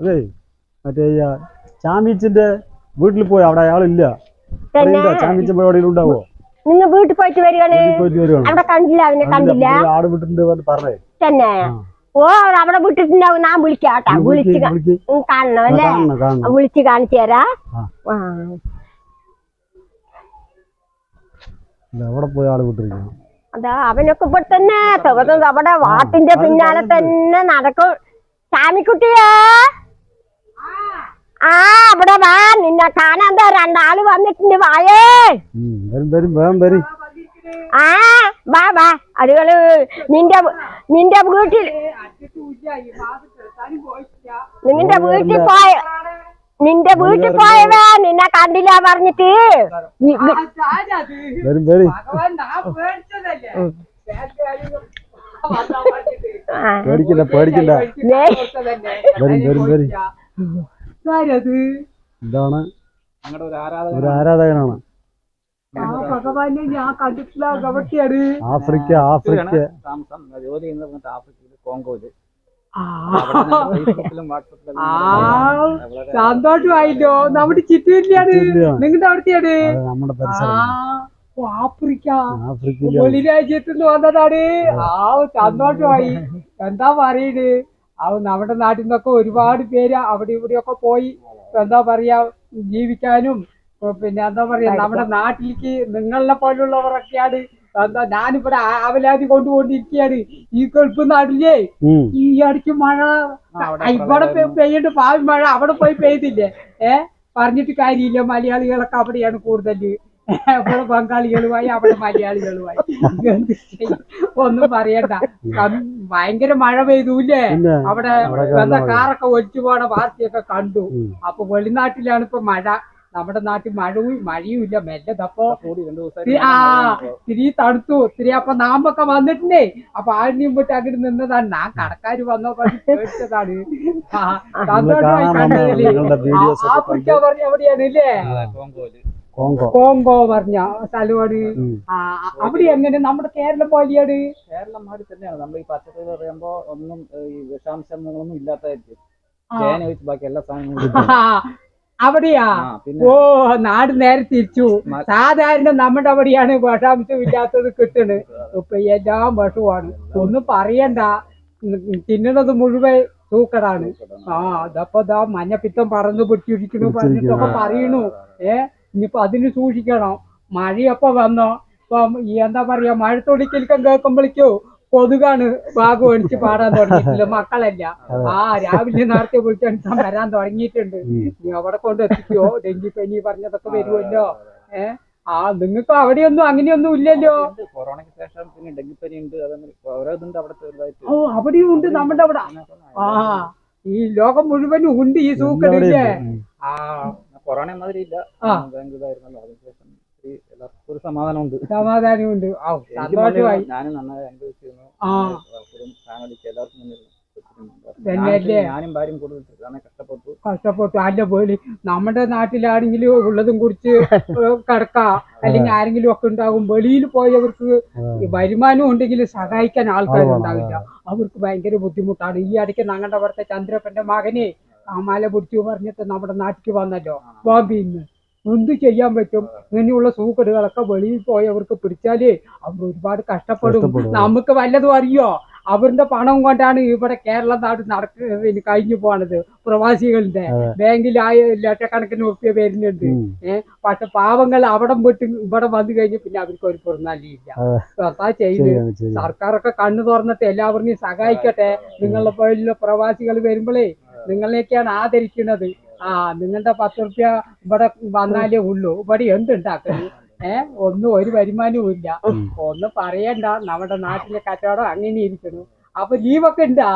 അതെ. മറ്റേ ചാമീച്ചിന്റെ വീട്ടിൽ പോയി അവിടെ അയാളില്ല? ചാമീച്ചൻ പരിപാടിയിൽ ഉണ്ടാവോ? നിങ്ങൾ വീട്ടിൽ പോയിട്ട് വരികയാണ്. കണ്ടില്ല അവനെ കണ്ടില്ല. ആട് വിട്ടിട്ടുണ്ട് പറഞ്ഞ് തന്നെ. ഓ അവിടെ വിട്ടിട്ടുണ്ടാവും. ഞാൻ വിളിക്കാട്ടാ വിളിക്ക്, വിളിച്ച് കാണണം അല്ലേ? വിളിച്ച് കാണിച്ചു തരാ. അതാ അവനൊക്കെ ഇവിടെ തന്നെ. അവിടെ വാട്ടിന്റെ പിന്നാലെ തന്നെ നടക്കും. സ്വാമിക്കുട്ടിയാ ആ ഇവിടെ വാ. നിന്നെ കാണാൻ ദാ രണ്ടാൾ വന്നിട്ടുണ്ട്. വായേ. വരും വരും വേഗം വരും. ആ വാ വാ. അതുകൾ നിന്റെ നിന്റെ വീട്ടിൽ നിന്റെ വീട്ടിൽ പോയ നിന്റെ വീട്ടിൽ പോയവേ നിന്നെ കണ്ടില്ല പറഞ്ഞിട്ട്. വരും വരും. പേടിക്കണ്ട പേടിക്കണ്ട. വരും വരും വരും. ആരത്? ഇതാണ് ഒരു ആരാധകനാണ്. ആ ഭഗവാനെ ഞാൻ കണ്ടിട്ടില്ല ആഫ്രിക്ക ആഫ്രിക്ക. താമസം. ജോലി ചെയ്യുന്നത് കോങ്കോയിൽ. സന്തോഷമായില്ലോ. നമ്മുടെ ചിറ്റൂരിലാണ്. നിങ്ങളുടെ അവിടുത്തെയാണ്. ആഫ്രിക്ക ആഫ്രിക്കയിലാണ് വെളി രാജ്യത്ത് നിന്ന് വന്നതാണ്. ആ സന്തോഷമായി. എന്താ പറയണ്? ആ നമ്മുടെ നാട്ടിൽ നിന്നൊക്കെ ഒരുപാട് പേര് അവിടെ ഇവിടെയൊക്കെ പോയി എന്താ പറയാ ജീവിക്കാനും പിന്നെ എന്താ പറയാ നമ്മുടെ നാട്ടിലേക്ക് നിങ്ങളെ പോലുള്ളവരൊക്കെയാണ് എന്താ ഞാനിവിടെ ആവലാതി അവലാതി കൊണ്ടുകൊണ്ടിരിക്കുകയാണ് ഈ കൊഴുപ്പ് നാട്ടിലേ. ഈ ഇടയ്ക്ക് മഴ. ഇവിടെ പെയ്യണ്ട് പാവി മഴ. അവിടെ പോയി പെയ്തില്ലേ? ഏ? പറഞ്ഞിട്ട് കാര്യമില്ല. മലയാളികളൊക്കെ അവിടെയാണ് കൂടുതൽ ഇവിടെ ബംഗാളികളുമായി അവിടെ മലയാളികളുമായി? ഒന്നും പറയണ്ട. ഭയങ്കര മഴ പെയ്തൂല്ലേ? അവിടെ വന്ന എന്താ കാറൊക്കെ ഒലിച്ചു പോണ വാർത്തയൊക്കെ കണ്ടു. അപ്പൊ വെളിനാട്ടിലാണ് ഇപ്പൊ മഴ. നമ്മുടെ നാട്ടിൽ മഴവും മഴയും ഇല്ല. മെല്ലതപ്പോ കൂടി രണ്ടു ഇത്തിരി ആ ഇത്തിരി തണുത്തു. ഇത്തിരി അപ്പൊ നാമ്പൊക്കെ വന്നിട്ടുണ്ടേ അപ്പൊ ആടിനെയും മുമ്പിട്ട് അങ്ങോട്ട് നിന്നതാണ് ഞാൻ കടക്കാര് വന്നോ പേടിച്ചതാണ്. ആ, സന്തോഷമായി കണ്ടതിൽ. ആ, ആഫ്രിക്ക പറഞ്ഞ എവിടെയാണ് ഇല്ലേ? കോങ്കോ പറഞ്ഞ സ്ഥലമാണ് അവിടെ എങ്ങനെ? നമ്മുടെ കേരളം പോലെയാണ് കേരളം മാതിരി തന്നെയാണ്. നമ്മൾ ഈ പച്ചക്കറി പറയുമ്പോ ഒന്നും ഈ വിഷാംശങ്ങളൊന്നും ഇല്ലാത്തായിരിക്കും. ചേന ബാക്കി എല്ലാ സാധനങ്ങളും അവിടെയാ? ഓ നാട് നേരെ തിരിച്ചു. സാധാരണ നമ്മുടെ അവിടെയാണ് വിഷാംശം ഇല്ലാത്തത് കിട്ടണ്. ഇപ്പൊ എല്ലാം വിഷമാണ് ഒന്നും പറയണ്ട. തിന്നുന്നത് മുഴുവൻ തൂക്കടാണ്. ആ അതപ്പോ ദാ മഞ്ഞപ്പിത്തം പറന്ന് പിടിച്ചിരിക്കണു പറഞ്ഞിട്ടൊക്കെ പറയണു. ഏ? ഇനിയിപ്പൊ അതിന് സൂക്ഷിക്കണം. മഴയപ്പോൾ വന്നോ? ഇപ്പൊ ഈ എന്താ പറയാ മഴത്തൊടിക്കൽക്കം കേൾക്കുമ്പോഴേക്കോ കൊതുകാണ് ഭാഗം ഒഴിച്ച് പാടാൻ തുടങ്ങിയിട്ടില്ല മക്കളല്ല. ആ രാവിലെ നേരത്തെ വിളിച്ചാൽ വരാൻ തുടങ്ങിയിട്ടുണ്ട്. നീ അവിടെ കൊണ്ട് എത്തിക്കോ? ഡെങ്കിപ്പനി പറഞ്ഞതൊക്കെ വരുമല്ലോ. ഏ? ആ നിങ്ങൾക്ക് അവിടെയൊന്നും അങ്ങനെയൊന്നും ഇല്ലല്ലോ. കൊറോണയ്ക്ക് ശേഷം പിന്നെ ഡെങ്കിപ്പനി ഉണ്ട്. അതങ്ങനെ ഓരോ ഇതുണ്ട് അവിടെ ഓ അവിടെയും ഉണ്ട് നമ്മുടെ അവിടെ. ആ ഈ ലോകം മുഴുവനും ഉണ്ട് ഈ സൂക്കടില്ലേ. ആ കൊറോണ മാതിരി ഇല്ല ആ. ഇതായിരുന്നല്ലോ. അതിനുശേഷം എല്ലാവർക്കും ഒരു സമാധാനമുണ്ട്. സമാധാനമുണ്ട്. ആ എനിക്കും സന്തോഷമായി. നല്ല- ഞാനും നന്നായി അനുഭവിച്ചിരുന്നു. ആ. ഫാമിലിക്ക് എല്ലാവർക്കും മുന്നിൽ തന്നെയല്ലേ? ഞാനും- ഞാനും ഭാര്യയും കൂടുതൽ കാരണം കഷ്ടപ്പെട്ടു. കഷ്ടപ്പെട്ടു. അല്ല പോലി നമ്മുടെ നാട്ടിലാണെങ്കിലും ഉള്ളതും കുറിച്ച് കിടക്ക. അല്ലെങ്കിൽ ആരെങ്കിലും ഒക്കെ ഉണ്ടാകും. വെളിയിൽ പോയവർക്ക് ഈ വരുമാനം ഉണ്ടെങ്കിൽ സഹായിക്കാൻ ആൾക്കാരുണ്ടാവില്ല. അവർക്ക് ഭയങ്കര ബുദ്ധിമുട്ടാണ്. ഈ ഇടയ്ക്ക് ഞങ്ങളുടെ അവിടുത്തെ ചന്ദ്രപ്പന്റെ മകനെ കാമാല പിടിച്ചു പറഞ്ഞിട്ട് നമ്മുടെ നാട്ടിൽ വന്നല്ലോ. ബോംബെന്ന് എന്ത് ചെയ്യാൻ പറ്റും? ഇങ്ങനെയുള്ള സൂക്കടുകളൊക്കെ വെളിയിൽ പോയവർക്ക് പിടിച്ചാലേ അവർ ഒരുപാട് കഷ്ടപ്പെടും. നമുക്ക് വല്ലതും അറിയോ? അവരുടെ പണം കൊണ്ടാണ് ഇവിടെ കേരള നാട് നടക്ക കഴിഞ്ഞു പോണത് പ്രവാസികളുടെ. ബാങ്കിലായ ലക്ഷക്കണക്കിന് ഉറുപ്പ്യ വരുന്നുണ്ട്. ഏഹ് പക്ഷെ പാവങ്ങൾ അവിടെ വിട്ട് ഇവിടെ വന്നു കഴിഞ്ഞ് പിന്നെ അവർക്ക് ഒരു പുറന്നാലിയില്ല അതാ. ചെയ്ത് സർക്കാരൊക്കെ കണ്ണു തുറന്നിട്ട് എല്ലാവരെയും സഹായിക്കട്ടെ. നിങ്ങളുടെ പോലുള്ള പ്രവാസികൾ വരുമ്പോഴേ നിങ്ങളെയൊക്കെയാണ് ആദരിക്കുന്നത്. ആ നിങ്ങളുടെ പത്ത് റുപ്യ ഇവിടെ വന്നാലേ ഉള്ളൂ. ഇവിടെ എന്തുണ്ടാക്കുന്നത് ഏ ഒന്നും ഒരു വരുമാനവും ഇല്ല. ഒന്നും പറയണ്ട. നമ്മുടെ നാട്ടിലെ കച്ചവടം അങ്ങനെ ഇരിക്കുന്നു. അപ്പൊ ലീവൊക്കെ ഉണ്ടാ.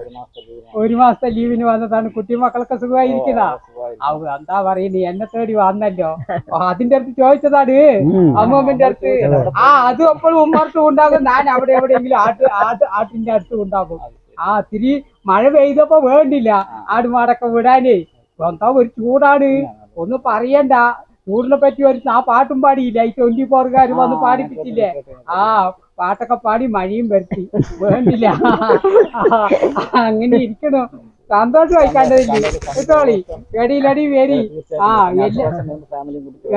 ഒരു മാസത്തെ ലീവ് ഒരു മാസത്തെ ലീവിന് വന്നതാണ്. കുട്ടി മക്കളൊക്കെ സുഖമായിരിക്കുന്ന? അവ എന്താ പറയുന്നത് എന്നെ തേടി വന്നല്ലോ. അതിന്റെ അടുത്ത് ചോദിച്ചതാണ്. അമ്മമ്മന്റെ അടുത്ത്. ആ അത് എപ്പോഴും ഉമ്മർത്തും ഉണ്ടാകും. ഞാൻ അവിടെ എവിടെയെങ്കിലും ആട്ട് ആട്ട് ആട്ടിന്റെ അടുത്തും ഉണ്ടാകും. ആ തിരി മഴ പെയ്തപ്പോ വേണ്ടില്ല. ആടുമാടൊക്കെ വിടാനേ. എന്താ ഒരു ചൂടാണ്. ഒന്ന് പറയണ്ട. ചൂടിനെ പറ്റി ഒരു ആ പാട്ടും പാടിയില്ല. ഈ ട്വന്റി ഫോർകാർ വന്ന് പാടിപ്പിച്ചില്ലേ? ആ പാട്ടൊക്കെ പാടി മഴയും വരുത്തി. വേണ്ടില്ല. അങ്ങനെ ഇരിക്കണോ. സന്തോഷമായി കണ്ടതില്ലേ കേട്ടോളി. എടിയിലടി വേരി ആ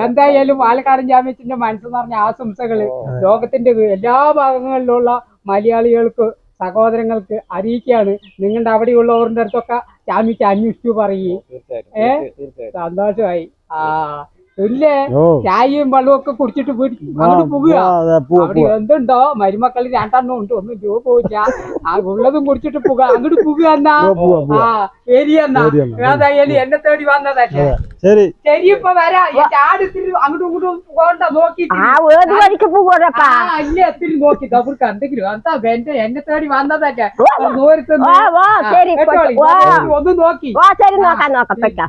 എന്തായാലും പാലക്കാടൻ ജാമ്യത്തിന്റെ മനസ്സെന്ന് പറഞ്ഞ ആശംസകൾ ലോകത്തിന്റെ എല്ലാ ഭാഗങ്ങളിലുള്ള മലയാളികൾക്ക് സഹോദരങ്ങൾക്ക് അറിയിക്കുകയാണ്. നിങ്ങളുടെ അവിടെയുള്ളവരുടെ അടുത്തൊക്കെ ചാമിക്ക് അന്വേഷിച്ചു പറയേ. ഏഹ് ഏ? സന്തോഷമായി. ആ ഇല്ലേ? ചായയും വെള്ളവും ഒക്കെ കുടിച്ചിട്ട് പോയി അങ്ങോട്ട് എന്തുണ്ടോ? മരുമക്കൾ രണ്ടെണ്ണം ഉണ്ട്. ഒന്നും ജോ പോയില്ല ആ ഉള്ളതും കുടിച്ചിട്ട് പോകുക അങ്ങോട്ട് പോവുക എന്നാ. ആ ശരി എന്നാ? ഏതായാലും എന്നെ. തേടി വന്നതല്ലേ. ശരി. ശരി ഇപ്പൊ വരാം. അങ്ങോട്ടും ഇങ്ങോട്ടും പോകണ്ട നോക്കി എത്തിരി നോക്കി. അവർക്ക് എന്തെങ്കിലും എന്താ എന്റെ എന്നെ തേടി വന്നതല്ലേ? ഒന്ന് നോക്കി. ശരി നോക്കാം നോക്കാം പെട്ടാ